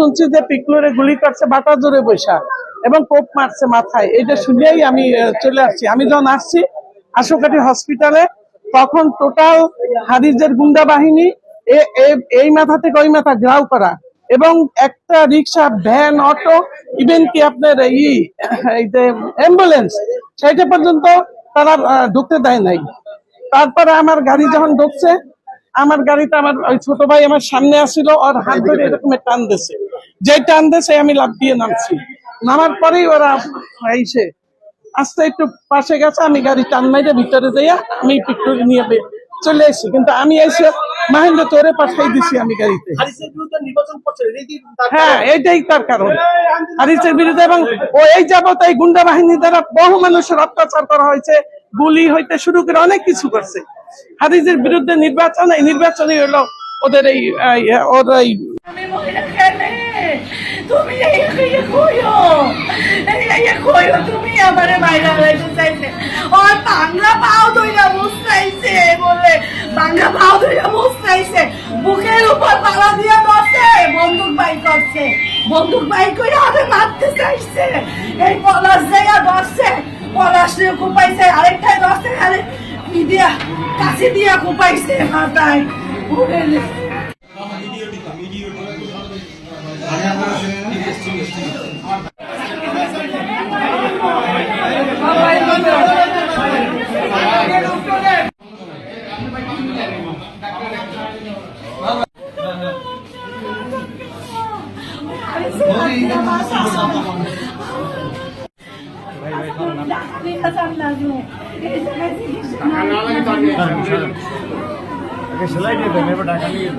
শুনছি যে পিকলোরে গুলি করছে বাটা জোরে বৈশা এবং কোপ মারছে মাথায়। এটা শুনেই আমি চলে আসছি। আমি যখন আসছি আশুকাটি হসপিটালে, তখন টোটাল হাদিজের গুন্ডা বাহিনী এই মাথা থেকে ওই মাথা গ্রাউ করা এবং একটা রিক্সা, ভ্যান, অটো ইভেন কি আপনার ই এই যে অ্যাম্বুলেন্স সেইটা পর্যন্ত তারা ঢুকতে দেয় নাই। তারপরে আমার গাড়ি যখন ঢুকছে, আমার গাড়িতে আমার ওই ছোট ভাই আমার সামনে আসছিল ওর হাত ধরে এরকম টান দিছে। যে টান দিছে আমি লাভ দিয়ে নামছি। নামার পরেই ওরা এসে আস্তে একটু পাশে গেছে আমি গাড়ি টান মাইরে ভিতরে যাইয়া আমি পিকটুক নিয়ে চলে এসেছি কিন্তু আমি এসে মাহেন্দ্র তোরে পাঠাই দিছি আমি গাড়িতে। হ্যাঁ এইটাই তার কারণ। হারিসের বিরুদ্ধে এবং ও এই যাবত এই গুন্ডা বাহিনী দ্বারা বহু মানুষের অত্যাচার করা হয়েছে গুলি হইতে শুরু করে অনেক কিছু করছে। হারিসের বিরুদ্ধে নির্বাচন এই নির্বাচনই হলো ওদের এই ওর এই তুমি ইয়ে বন্দুক বাই করছে। বন্দুক বাই করে আমাদের মারতে চাইছে। এই পলাশ জায়গা ধরছে, পলাশ দিয়ে কুপাইছে আরেকটাই খালি ই দিয়া কাছে দিয়া কুপাইছে মাথায় সেলাই দিয়ে দেন এবার টাকা নিয়ে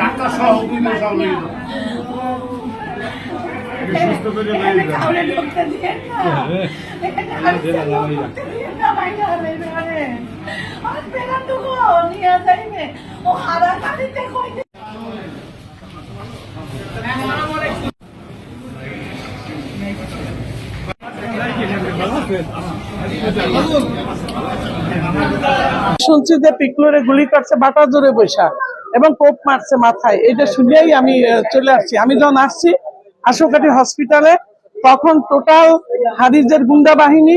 টাকা সহ সুস্থ করে ও হারা গাড়িতে কই শুনছি যে পিকলোরে গুলি করছে বাটা জোরে বৈশা, এবং কোপ মারছে মাথায়। এটা শুনেই আমি চলে আসছি। আমি যখন আসছি আশুকাটি হসপিটালে, তখন টোটাল হাদিজের গুন্ডা বাহিনী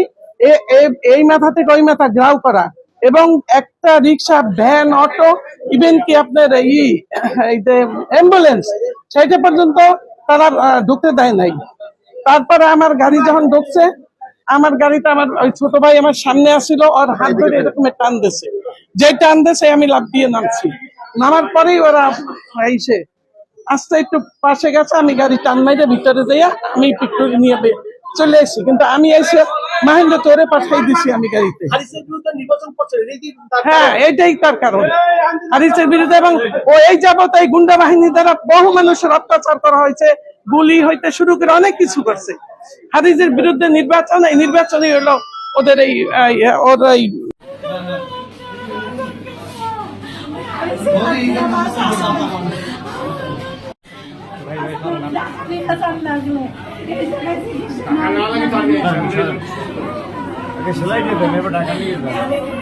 এই মাথা থেকে ওই মাথা গ্রাউ করা, এবং একটা রিক্সা, ভ্যান, অটো ইভেন কি আপনার ই অ্যাম্বুলেন্স সেইটা পর্যন্ত তারা ঢুকতে দেয় নাই। তারপরে আমার গাড়ি যখন ঢুকছে আমার গাড়িতে আমার ওই ছোট ভাই আমার সামনে আসছিল ওর হাত ধরে এরকম টান দিছে যে টান দিছে আমি লাভ দিয়ে নামছি। নামার পরেই ওরা এসে আস্তে একটু পাশে গেছে আমি গাড়ি টান মাইরে ভিতরে যাইয়া আমি পিকটুক নিয়ে চলে এসেছি কিন্তু আমি এসে মাহেন্দ্র তোরে পাঠাই দিছি আমি গাড়িতে। হ্যাঁ এইটাই তার কারণ। হারিসের বিরুদ্ধে এবং ও এই যাবত এই গুন্ডা বাহিনী দ্বারা বহু মানুষের অত্যাচার করা হয়েছে। গুলি হইতে শুরু করে অনেক কিছু করছে। হারিসের বিরুদ্ধে নির্বাচন এই নির্বাচনই হলো ওদের এই ওর এই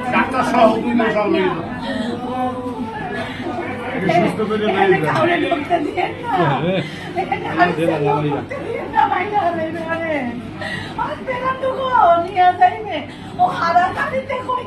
নিয়ে সহ কিন্তু সব নিয়ে যান সুস্থ করে নিয়ে যান ও হারা গাড়িতে কই